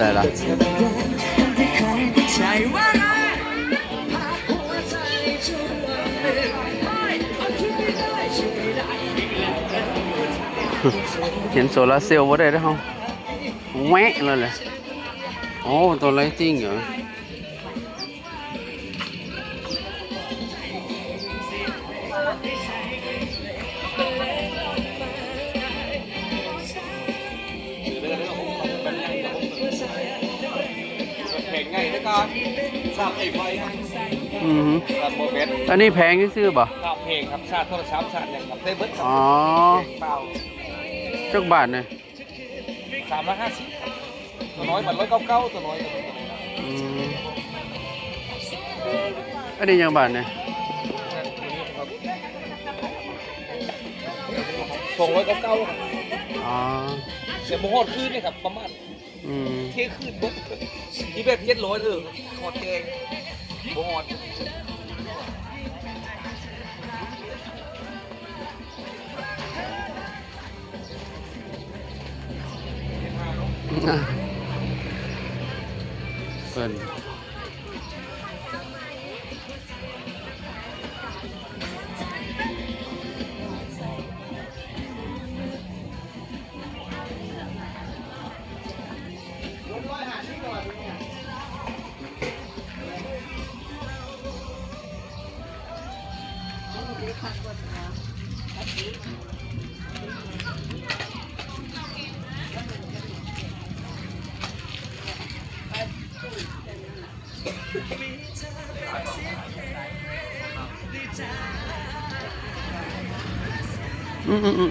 ส่ละใช่ว่าไงเห็นโซลาร์เซลล์ว่าได้แล้วเฮาแหวะเลยแหละโอ้ตัวไลติ้งเหรอ ทราบไอ้ไฟอือหือทราบโมเมนต์อันนี้แพงซื้อๆบ่ทราบเพลงครับทราบโทรศัพท์ทราบอย่างครับได้เบิร์ดครับอ๋อเปล่าจักบาทเนี่ยสามร้อยห้าสิบตัวน้อยมันร้อยเก้าเก้าตัวน้อยอืมอันนี้ยังบาทเนี่ยส่งร้อยเก้าเก้าครับอ๋อเสียโมโหดขึ้นเนี่ยครับประมาณ อืมเที่ยงคืนปุ๊บที่แบบเจ็ดร้อยเออขอดแกงโมโหดเพิ่น อืมอืมอืม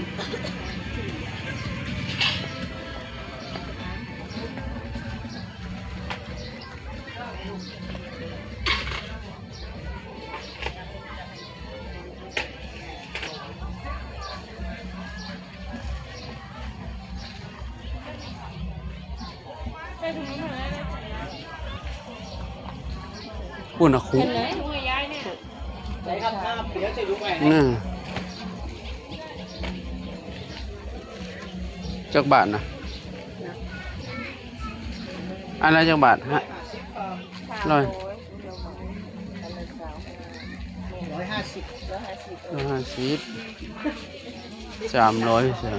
จะรู้ไหมน่ะจักบาทนะอะไรจักบาทฮะร้อยร้อยห้าสิบร้อยห้าสิบสามร้อยเสีย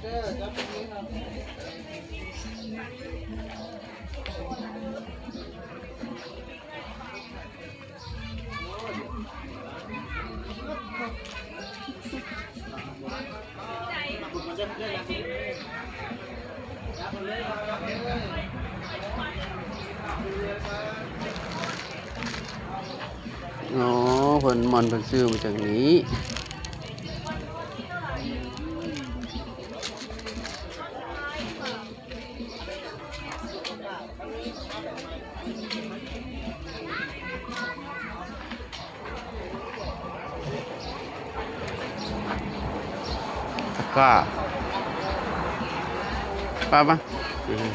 อ๋อเพิ่นมันเพิ่นซื้อมาจากนี้ กร้าป้าปะอืม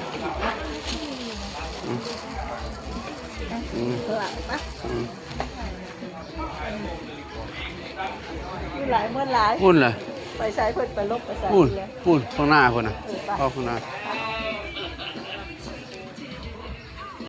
อืมอืมอืมหลายเมื่อหลายพูดเลยไปใช้เพิ่นไปลบไปใช้พูดเลยพูดข้างหน้าคนนะเข้าข้างหน้าไป